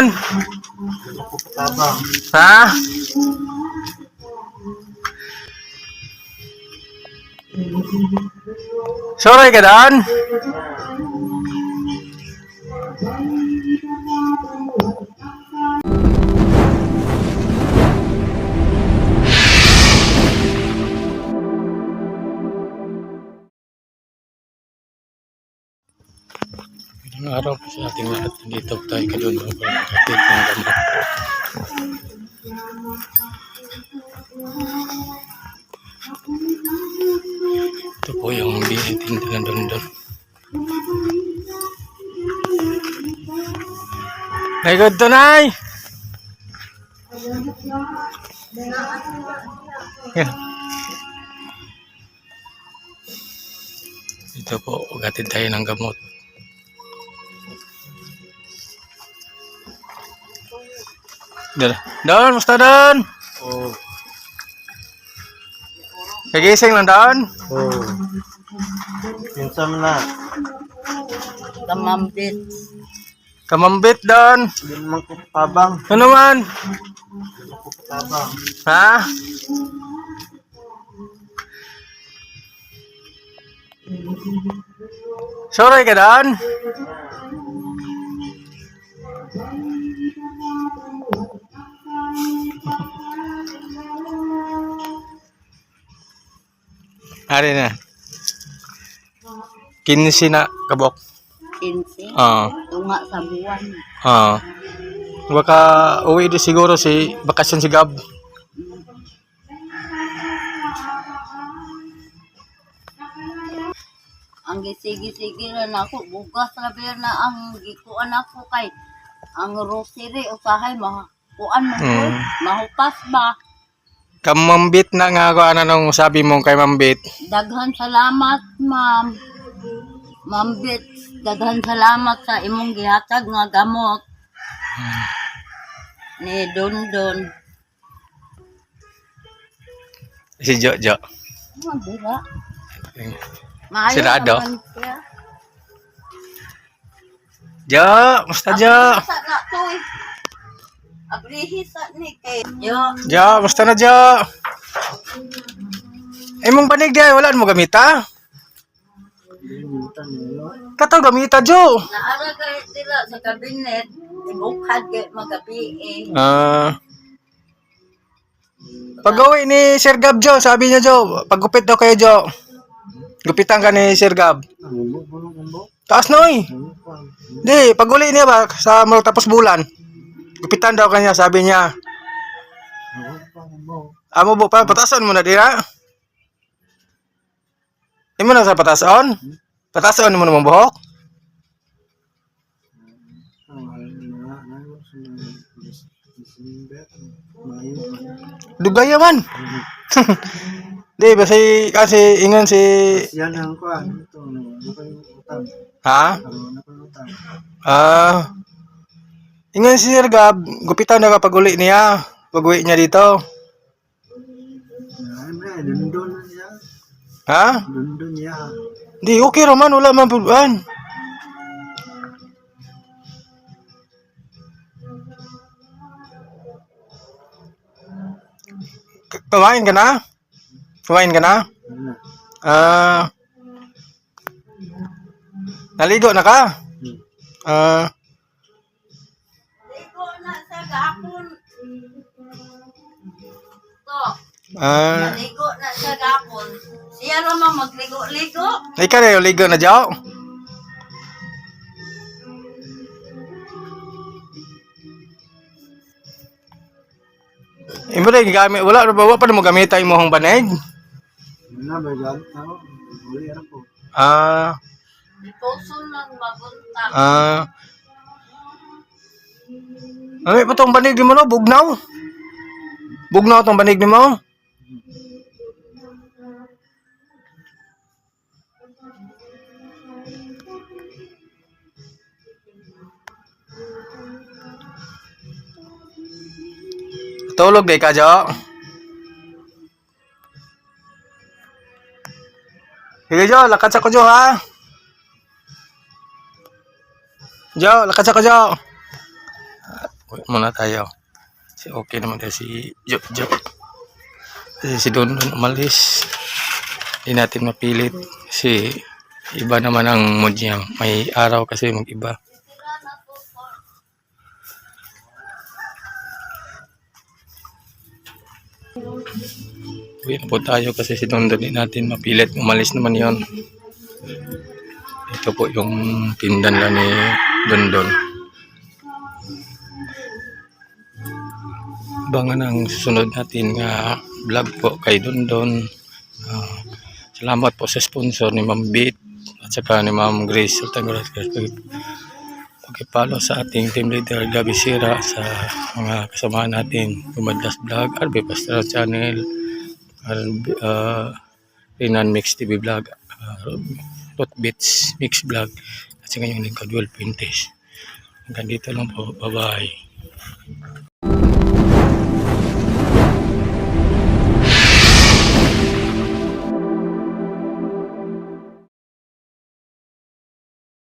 Tabang. Ha? Sorry ka doon? Magandang araw po sa ating lahat. Dito tayo kadun para makatid ng gamot. Ito po yung binitinda na doon doon. Ay, good to nay! Yan. Ito po, ugatid tayo ng gamot. Doon, doon, musta doon? Oh. Kagising lang doon? Oh. Pinsam na. Kamambit. Kamambit doon. Hindi naman ko tabang. Ano man? Tabang. Ha? Sorry ka doon? Ari na. Kinsi na kabok. 15. Ah. Tunga sa buwan. Ah. Baka uwi di siguro si bakasyon si Gab. Ang gisigi-sige na ako. Bugas na na ang gikuan ako kay ang rosary usahay makuan mo. Mm. Mahupas ba? Kamambit na nga ako ano nung sabi mo kay Mambit. Daghan salamat, ma'am. Mambit, daghan salamat sa imong gihatag nga gamot. Ni Dondon. Si Jojo. Ano dira? Maayo Sirado? Jo, musta Jo? Sa na to eh. Abrihi sa ni kay. Yo, Jo, musta na Jo? Eh mong panig di wala mo gamita? Kataw gamita Jo. naara kay dila sa kabinet. Ibukad kay magabi eh. Ah. Pag-uwi ni Sir Gab Jo, sabi niya Jo, paggupit daw kayo Jo. Gupitan ka ni Sir Gab. Taas na pa? Di, pag uli niya ba, sa tapos bulan, gupitan daw kanya, sabi niya. Pa mo? Amo bo, pa, patason mo na dira. Di mo na sa patason? Patason mo naman buhok? Dugaya man. Di, basi, kasi ingon si... Yan ang kuan. Ha? Ah. Ingon si Sir Gab, gupitan na kapag uli niya. Pag uwi niya dito. Na niya. Ha? Dundun niya. Di, okay raman, wala man pulaan. K- Kumain ka na? Kumain ka na? Ah. naligo na ka? Hmm. Ah. Ligo na sa gapon. To, ah. naligo na sa gapon. Siya naman magligo-ligo. ikaw na yung ligo na dyaw? Imo na gamit wala na ba wa pa na mo gamitan mo hong banig? Ano na, may gamit na ako. Uli ano po. Ah, Iposo lang mabunta. ah. Ano pa tong banig ni mo no? Bugnaw? Bugnaw tong banig ni mo? Tulog day ka, Jo. Sige, Jo. Lakad sa ko, Jo, ha? Jo, lakad sa ko, Jo. Uwi muna tayo. Si okay naman tayo si Jok. Kasi si Don Don umalis. Hindi natin mapilit. Kasi iba naman ang mood niya. May araw kasi mag-iba. Uwi po tayo kasi si Don Don natin mapilit. Umalis naman yon. Ito po yung tindan ni Don Don. Abangan ang susunod natin nga vlog po kay Don Don. Ah, salamat po sa sponsor ni Ma'am Beat at saka ni Ma'am Grace Altagoras. Pag-follow sa ating team leader Gabi Sira sa mga kasama natin. Gumadlas Vlog, RB Pastoral Channel, RB, uh, Renan Mix TV Vlog, uh, Rot Beats Mix Vlog, at saka yung lingkod Well Pintes. Hanggang dito lang po. Bye-bye.